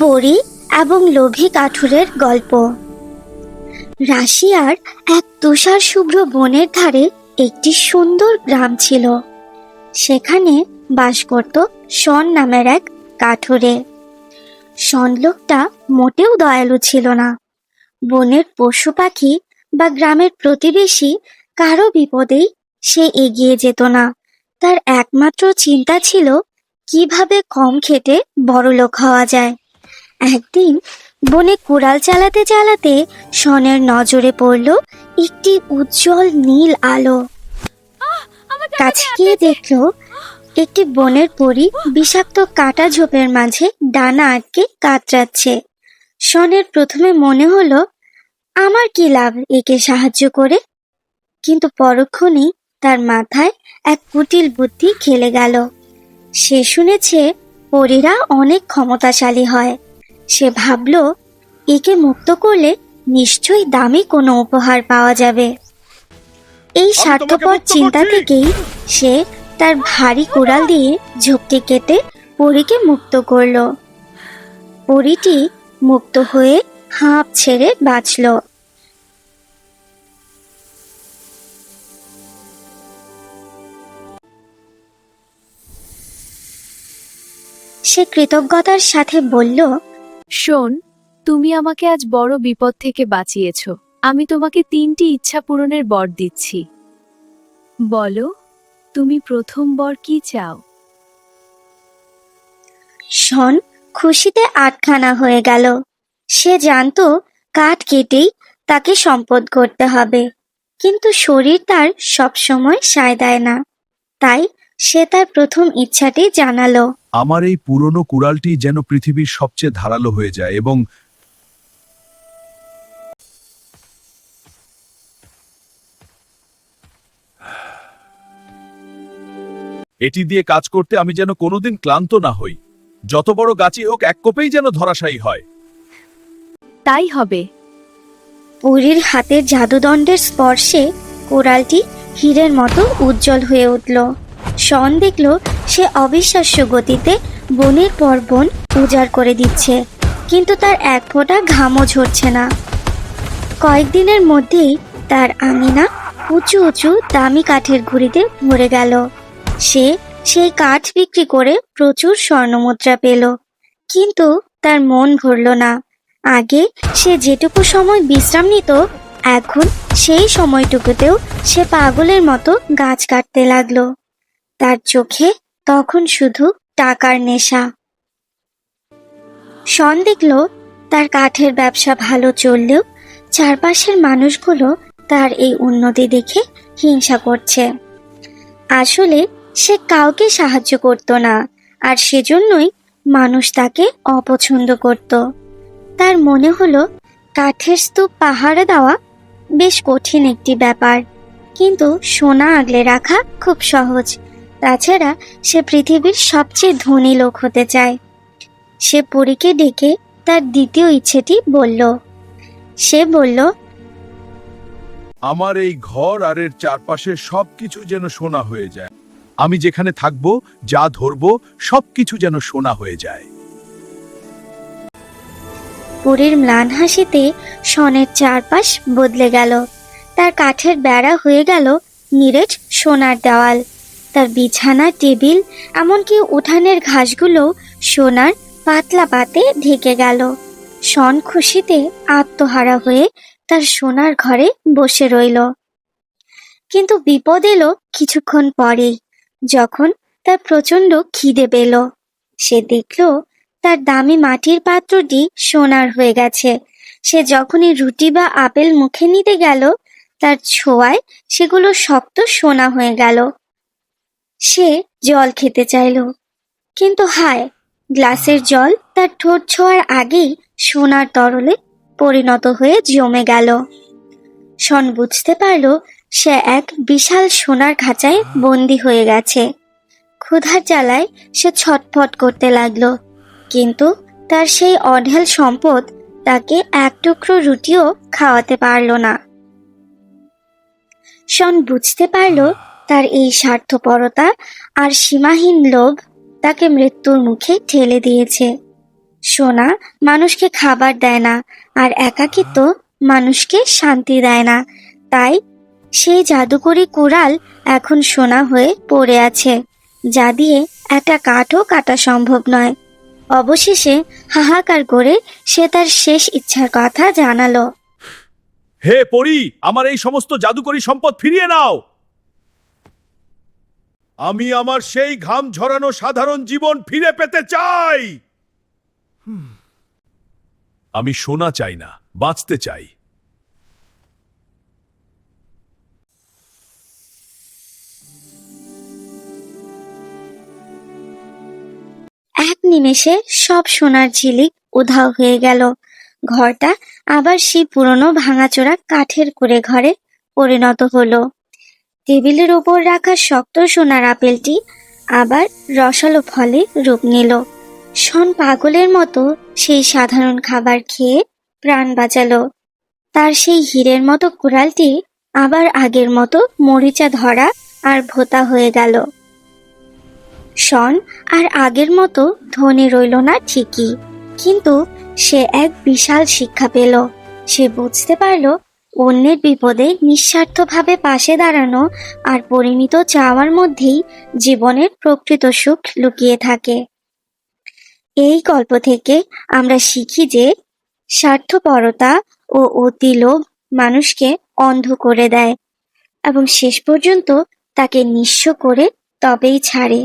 পরী এবং লোভী কাঠুরের গল্প। রাশিয়ার এক তুষার শুভ্র বনের ধারে একটি সুন্দর গ্রাম ছিল। সেখানে বাস করত শন নামের এক কাঠুরে। শন লোকটা মোটেও দয়ালু ছিল না। বনের পশু পাখি বা গ্রামের প্রতিবেশী কারও বিপদেই সে এগিয়ে যেত না। তার একমাত্র চিন্তা ছিল, কীভাবে কম খেটে বড়লোক হওয়া যায়। একদিন বনে কুড়াল চালাতে চালাতে শনের নজরে পড়ল একটি উজ্জ্বল নীল আলো। কাছে গিয়ে দেখল একটি বনের পরী বিষাক্ত কাটা ঝোপের মাঝে ডানা আটকে কাতরাচ্ছে। শনের প্রথমে মনে হলো আমার কি লাভ একে সাহায্য করে? কিন্তু পরক্ষণেই তার মাথায় এক কুটিল বুদ্ধি খেলে গেল। সে শুনেছে পরীরা অনেক ক্ষমতাশালী হয়। সে ভাবল একে মুক্ত করলে নিশ্চয়ই দামি কোনো উপহার পাওয়া যাবে। এই স্বার্থপর চিন্তা থেকেই সে তার ভারী কুড়াল দিয়ে ঝোপটি কেটে পরীকে মুক্ত করল। পরীটি মুক্ত হয়ে হাঁপ ছেড়ে বাঁচল। সে কৃতজ্ঞতার সাথে বলল শোন, তুমি আমাকে আজ বড় বিপদ থেকে বাঁচিয়েছ। আমি তোমাকে তিনটি ইচ্ছা পূরণের বর দিচ্ছি। বলো, তুমি প্রথম বর কি চাও? শন, খুশিতে আটখানা হয়ে গেল। সে জানতো, কাঠ কেটেই তাকে সম্পদ করতে হবে। কিন্তু শরীর তার সবসময় সায় দেয় না। তাই সে তার প্রথম ইচ্ছাটি জানালো। আমার এই পুরনো কুড়ালটি যেন পৃথিবীর সবচেয়ে ধারালো হয়ে যায় এবং এটি দিয়ে কাজ করতে আমি যেন কোনোদিন ক্লান্ত না হই। যত বড় গাছই হোক এক কোপেই যেন ধরাশায়ী হয়। তাই হবে। পুরীর হাতের জাদুদণ্ডের স্পর্শে কোরালটি হীরের মতো উজ্জ্বল হয়ে উঠল। শন দেখল সে অবিশ্বাস্য গতিতে বনের পর বন উজাড় করে দিচ্ছে। কিন্তু তার এক ফোঁটা ঘামও ঝরছে না। কয়েকদিনের মধ্যেই তার আঙিনা উঁচু উঁচু দামি কাঠের ঘুড়িতে ভরে গেল। সে সেই কাঠ বিক্রি করে প্রচুর স্বর্ণমুদ্রা পেল। কিন্তু তার মন ভরল না। আগে সে যেটুকু সময় বিশ্রাম নিত, এখন সেই সময়টুকুতেও সে পাগলের মতো গাছ কাটতে লাগল। তার চোখে তখন শুধু টাকার নেশা। শন দেখল তার কাঠের ব্যবসা ভালো চললেও চারপাশের মানুষগুলো তার এই উন্নতি দেখে হিংসা করছে। আসলে সে কাউকে সাহায্য করত না, আর সেজন্যই মানুষ তাকে অপছন্দ করত। তার মনে হলো কাঠের স্তূপ পাহাড়ে দেওয়া বেশ কঠিন একটি ব্যাপার, কিন্তু সোনা আগলে রাখা খুব সহজ। তাছাড়া সে পৃথিবীর সবচেয়ে ধনী লোক হতে চায়। সে পরীকে ডেকে তার দ্বিতীয় ইচ্ছেটি বলল। সে বলল আমার এই ঘর আর এর চারপাশের সবকিছু যেন সোনা হয়ে যায়। আমি যেখানে থাকব যা ধরব সবকিছু যেন সোনা হয়ে যায়। পুরীর ম্লান হাসিতে শনের চারপাশ বদলে গেল। তার কাঠের বেড়া হয়ে গেল নিরেট সোনার দেওয়াল। তার বিছানা, টেবিল, এমনকি উঠানের ঘাসগুলো সোনার পাতলা পাতে ঢেকে গেল। শন খুশিতে আত্মহারা হয়ে তার সোনার ঘরে বসে রইল। কিন্তু বিপদ এলো কিছুক্ষণ পরেই, যখন তার প্রচণ্ড খিদে পেল। সে দেখল তার দামি মাটির পাত্রটি সোনার হয়ে গেছে। সে যখনই রুটি বা আপেল মুখে নিতে গেল, তার ছোঁয়ায় সেগুলো শক্ত সোনা হয়ে গেল। সে জল খেতে চাইল। কিন্তু হায়, গ্লাসের জল তার ঠোঁট ছোঁয়ার আগেই সোনার তরলে পরিণত হয়ে জমে গেল। শন, বুঝতে পারল সে এক বিশাল সোনার খাঁচায় বন্দি হয়ে গেছে। ক্ষুধার জ্বালায় সে ছটফট করতে লাগল, কিন্তু তার সেই অঢেল সম্পদ তাকে এক টুকরো রুটিও খাওয়াতে পারল না। শন, বুঝতে পারল তার এই স্বার্থপরতা আর সীমাহীন লোভ তাকে মৃত্যুর মুখে ঠেলে দিয়েছে। সোনা মানুষকে খাবার দেয় না আর একাকিত্ব মানুষকে শান্তি দেয় না। তাই সেই জাদুকরি কুড়াল এখন সোনা হয়ে পড়ে আছে, যা দিয়ে একটা কাঠও কাটা সম্ভব নয়। অবশেষে হাহাকার করে সে তার শেষ ইচ্ছার কথা জানালো। হে পরি, আমার এই সমস্ত জাদুকরি সম্পদ ফিরিয়ে নাও! আমি আমার সেই ঘাম ঝরানো সাধারণ জীবন ফিরে পেতে চাই। আমি সোনা চাই না, বাঁচতে চাই। এক নিমেষে সব সোনার ঝিলিক উধাও হয়ে গেল। ঘরটা আবার সেই পুরনো ভাঙাচোরা কাঠের করে ঘরে পরিণত হলো। টেবিলের ওপর রাখা শক্ত সোনার আপেলটি আবার রসালো ফলে রূপ নিল। শন পাগলের মতো সেই সাধারণ খাবার খেয়ে প্রাণ বাঁচালো। তার সেই হীরের মতো কুড়ালটি আবার আগের মতো মরিচা ধরা আর ভোতা হয়ে গেল। শন আর আগের মতো ধনী রইল না ঠিকই, কিন্তু সে এক বিশাল শিক্ষা পেল। সে বুঝতে পারল অন্যের বিপদে নিঃস্বার্থভাবে পাশে দাঁড়ানো আর পরিমিত চাওয়ার মধ্যেই জীবনের প্রকৃত সুখ লুকিয়ে থাকে। এই গল্প থেকে আমরা শিখি যে স্বার্থপরতা ও অতি লোভ মানুষকে অন্ধ করে দেয় এবং শেষ পর্যন্ত তাকে নিঃস্ব করে তবেই ছাড়ে।